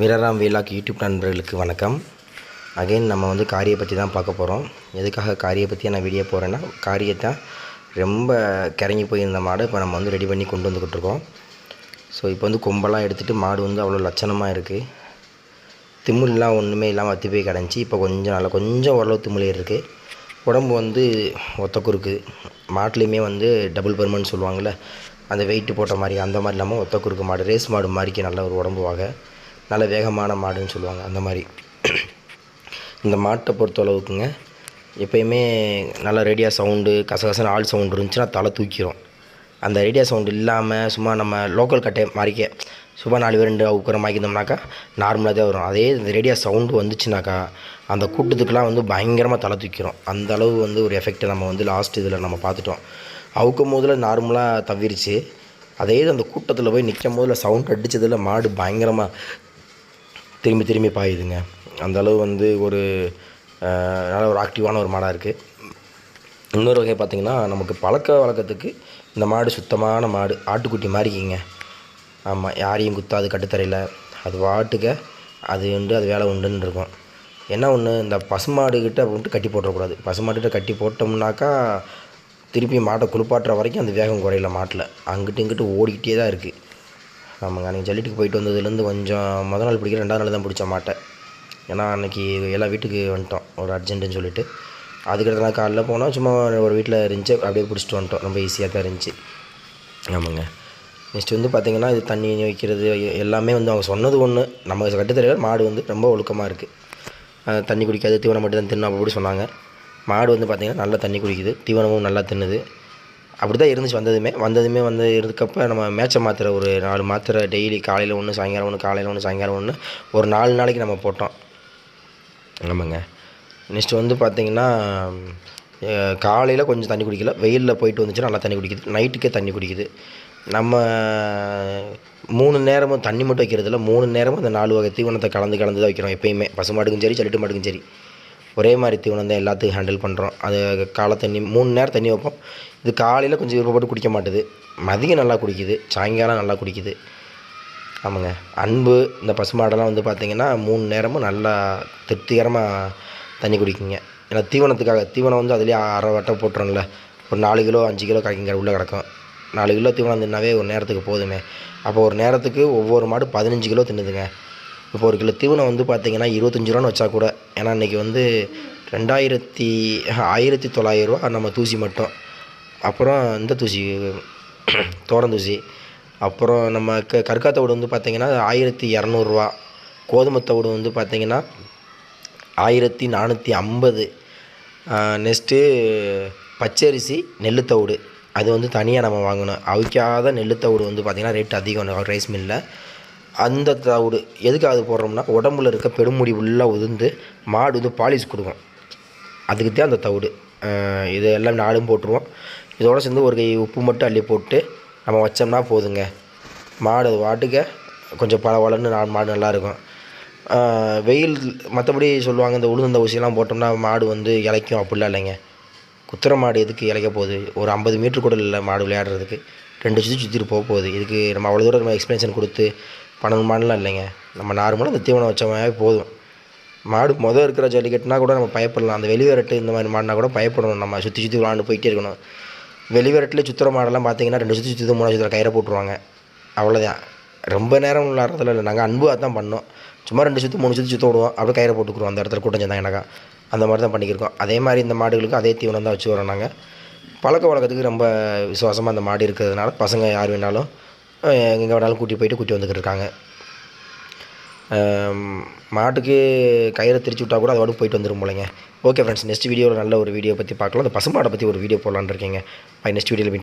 வீரராம் vlog YouTube நண்பர்களுக்கு வணக்கம். Again நம்ம வந்து காரியை பற்றி தான் பார்க்க போகிறோம் எதுக்காக காரியை பற்றி நான் வீடியோ போகிறேன்னா காரியத்தை ரொம்ப கிறங்கி போயிருந்த மாடு இப்போ நம்ம வந்து ரெடி பண்ணி கொண்டு வந்துக்கிட்டு இருக்கோம். ஸோ இப்போ வந்து கொம்பெல்லாம் எடுத்துகிட்டு மாடு வந்து அவ்வளோ லட்சணமாக இருக்குது திம்முலாம் ஒன்றுமே இல்லாமல் அத்தி போய் கிடஞ்சி இப்போ கொஞ்சம் நல்லா கொஞ்சம் ஓரளவு திமிழ் இருக்குது உடம்பு வந்து ஒத்த குறுக்கு. மாட்டுலேயுமே வந்து டபுள் பெர்மன் சொல்லுவாங்கள்ல அந்த வெயிட்டு போட்ட மாதிரி அந்த மாதிரி இல்லாமல் ஒத்த குறுக்கு மாடு ரேஸ் மாடு மாதிரிக்கு நல்ல ஒரு உடம்பு வகை. நல்ல வேகமான மாடுன்னு சொல்லுவாங்க அந்த மாதிரி. இந்த மாட்டை பொறுத்த அளவுக்குங்க எப்பயுமே நல்ல ரேடியா சவுண்டு கசகசன்னு ஆள் சவுண்டு இருந்துச்சுன்னா தலை தூக்கிடும் அந்த ரேடியா சவுண்டு இல்லாமல் சும்மா நம்ம லோக்கல் கட்டை மாறிக்க சும்மா நாலு பேர் ரெண்டு உட்கார மாக்கிந்தோம்னாக்கா நார்மலாக தான் வரும். அதே இந்த ரேடியா சவுண்டு வந்துச்சுனாக்கா அந்த கூட்டத்துக்கெலாம் வந்து பயங்கரமாக தலை தூக்கிறோம் அந்த அளவு வந்து ஒரு எஃபெக்ட்டை நம்ம வந்து லாஸ்ட் இதில் நம்ம பார்த்துட்டோம். அவுக்கும் போதில் நார்மலாக தவிர்ச்சு அதே அந்த கூட்டத்தில் போய் நிற்கும் போதில் சவுண்ட் அடித்ததில் மாடு பயங்கரமாக திரும்பி திரும்பி பாயுதுங்க. அந்த அளவு வந்து ஒரு நல்ல ஒரு ஆக்டிவான ஒரு மாடாக இருக்குது இன்னொரு வகை பார்த்திங்கன்னா நமக்கு பழக்க வழக்கத்துக்கு இந்த மாடு சுத்தமான மாடு ஆட்டுக்குட்டி மாதிரிக்குங்க ஆமாம் யாரையும் குத்தாது கட்டுத்தரையில். அது வாட்டுக்க அது உண்டு அது வேலை உண்டுன்னு இருக்கும். என்ன ஒன்று இந்த பசுமாடுக்கிட்ட வந்துட்டு கட்டி போட்டுறக்கூடாது. பசுமாட்டுக்கிட்ட கட்டி போட்டோம்னாக்கா திருப்பி மாட்டை குளிப்பாட்டுற வரைக்கும் அந்த வேகம் குறையல மாட்டில். அங்கிட்டு இங்கிட்டு ஓடிக்கிட்டே தான் இருக்குது ஆமாங்க அன்றைக்கி ஜல்லிட்டுக்கு போயிட்டு வந்ததுலேருந்து கொஞ்சம் முத நாள் பிடிக்கல ரெண்டாவது நாள் தான் பிடிச்ச மாட்டை. ஏன்னா அன்றைக்கி எல்லா வீட்டுக்கு வந்துட்டோம் ஒரு அர்ஜென்ட்டுன்னு சொல்லிட்டு. அதுக்கடுத்த நான் காலைல போனால் சும்மா ஒரு வீட்டில் இருந்துச்சு அப்படியே பிடிச்சிட்டு வந்துட்டோம் ரொம்ப ஈஸியாக தான் இருந்துச்சு. ஆமாங்க. நெக்ஸ்ட் வந்து பார்த்திங்கன்னா இது தண்ணி வைக்கிறது எல்லாமே வந்து அவங்க சொன்னது ஒன்று நம்ம கட்டுத்தரையில் மாடு வந்து ரொம்ப ஒழுக்கமாக இருக்குது தண்ணி குடிக்காது தீவனம் மட்டும் தான் தின்னும் அப்படி சொன்னாங்க. மாடு வந்து பார்த்திங்கன்னா நல்லா தண்ணி குடிக்குது தீவனமும் நல்லா தின்னுது. அப்படி தான் இருந்துச்சு வந்ததுமே. வந்ததுமே வந்து இருக்கப்போ நம்ம மேட்சை மாத்திரை ஒரு நாலு மாத்திரை டெய்லி காலையில் ஒன்று சாயங்காலம் ஒன்று காலையில் ஒன்று சாயங்காலம் ஒன்று ஒரு நாலு நாளைக்கு நம்ம போட்டோம். ஆமாங்க. நெக்ஸ்ட்டு வந்து பார்த்திங்கன்னா காலையில் கொஞ்சம் தண்ணி குடிக்கல. வெயிலில் போயிட்டு வந்துச்சுன்னா நல்லா தண்ணி குடிக்குது. நைட்டுக்கே தண்ணி குடிக்குது. நம்ம மூணு நேரமும் தண்ணி மட்டும் வைக்கிறதில்ல. மூணு நேரமும் அந்த நாலு வகை தீவனத்தை கலந்து கலந்து தான் வைக்கிறோம் எப்பயுமே. பசுமாடுக்கும் சரி சலிட்டு மாட்டுக்கும் சரி. ஒரே மாதிரி தீவனம் தான் எல்லாத்துக்கும் ஹேண்டில் பண்ணுறோம் அது காலை தண்ணி மூணு நேரம் தண்ணி வைப்போம். இது காலையில் கொஞ்சம் விருப்பப்பட்டு குடிக்க மாட்டுது. மதியம் நல்லா குடிக்குது. சாயங்காலம் நல்லா குடிக்குது. ஆமாங்க. அன்பு இந்த பசுமாடெல்லாம் வந்து பார்த்திங்கன்னா மூணு நேரமும் நல்லா திருப்திகரமாக தண்ணி குடிக்குங்க. ஏன்னா தீவனத்துக்காக தீவனம் வந்து அதுலேயே அரை வட்டை போட்டுறோம்ல ஒரு நாலு கிலோ அஞ்சு கிலோ கிடைக்குங்க உள்ளே கிடக்கும். நாலு கிலோ தீவனம் தின்னாவே ஒரு நேரத்துக்கு போதுமே. அப்போ ஒரு நேரத்துக்கு ஒவ்வொரு மாடு பதினஞ்சு கிலோ தின்னுதுங்க. இப்போ ஒரு கிலோ தீவனம் வந்து பார்த்திங்கன்னா இருபத்தஞ்சி ரூபான்னு வச்சா கூட. ஏன்னா இன்றைக்கி வந்து ரெண்டாயிரத்தி ஆயிரத்தி தொள்ளாயிரரூவா நம்ம தூசி மட்டும். அப்புறம் இந்த தூசி தூசி. அப்புறம் நம்ம க கற்கா தவிடு வந்து பார்த்திங்கன்னா ஆயிரத்தி இரநூறுவா கோதுமை தவிடு வந்து பார்த்திங்கன்னா ஆயிரத்தி நானூற்றி ஐம்பது. நெக்ஸ்ட்டு பச்சரிசி நெல் தவிடு அது வந்து தனியாக நம்ம வாங்கணும். அவிக்காத நெல் தவிடு வந்து பார்த்திங்கன்னா ரேட் அதிகம். ரைஸ் மில்லில். அந்த தவிடு எதுக்கு அது போடுறோம்னா உடம்புல இருக்க பெருமுடி உள்ளே உதிர்ந்து மாடு வந்து பாலிஷ் கொடுக்கும். அதுக்கு தான் அந்த தவிடு. இது எல்லாம் நாடும் போட்டுருவோம். இதோட சேர்ந்து ஒரு கை உப்பு மட்டும் அள்ளி போட்டு நம்ம வச்சோம்னா போதுங்க. மாடு அது வாட்டுக்க கொஞ்சம் பல வளர்ந்து நாலு மாடு நல்லாயிருக்கும் வெயில் மற்றபடி சொல்லுவாங்க இந்த உளுந்த ஊசியெல்லாம் போட்டோம்னா மாடு வந்து இளைக்கும். அப்படிலாம் இல்லைங்க. குத்துற மாடு எதுக்கு இலைக்க போகுது? ஒரு ஐம்பது மீட்ரு கூட இல்லை மாடு விளையாடுறதுக்கு. ரெண்டு சுற்றி சுற்றிட்டு போக போகுது. இதுக்கு நம்ம அவ்வளோ தூரம் நம்ம எக்ஸ்பிளேஷன் கொடுத்து பண்ணணுமான்லாம் இல்லைங்க. நம்ம நார்மலாக அந்த தீவனம் வச்சோமாவே போதும். மாடு மொதல் இருக்கிற ஜல்லிக்கட்டுனா கூட நம்ம பயப்படலாம். அந்த வெளிவரட்டு இந்த மாதிரி மாடினா கூட பயப்படணும். நம்ம சுற்றி சுற்றி விளாண்டு போயிட்டே இருக்கணும். வெளிவரட்டில் சுற்றுற மாடெல்லாம் பார்த்தீங்கன்னா ரெண்டு சுற்றி சுற்றி மூணு சுற்றுற கயிறை போட்டுருவாங்க. அவ்வளோதான் ரொம்ப நேரம் விளாட்றதுல இல்லை. நாங்கள் அன்பு அதான் பண்ணோம். சும்மா ரெண்டு சுற்றி மூணு சுற்றி சுற்ற விடுவோம். அப்படியே கயிறை போட்டுக்குருவோம். அந்த இடத்துல கூட்டம் எனக்கா. அந்த மாதிரி தான் பண்ணிக்கிருக்கோம். அதே மாதிரி இந்த மாடுகளுக்கு அதே தீவனம் தான் வச்சு வரோம் நாங்கள் பழக்க வழக்கத்துக்கு ரொம்ப விசுவாசமாக அந்த மாடு இருக்கிறதுனால பசங்க யார் வேணாலும் எங்கே வேணாலும் கூட்டி போயிட்டு கூட்டி வந்துக்கிட்டு இருக்காங்க. மாட்டுக்கு கயிறை திரிச்சு விட்டால் கூட அதோட போயிட்டு வந்துடும் போலங்க. ஓகே ஃப்ரெண்ட்ஸ் நெக்ஸ்ட் வீடியோவில் நல்ல ஒரு வீடியோ பற்றி பார்க்கலாம். அந்த பசுமாடை பற்றி ஒரு வீடியோ போடலான்னு இருக்கீங்க. பை நெக்ஸ்ட் வீடியோவில்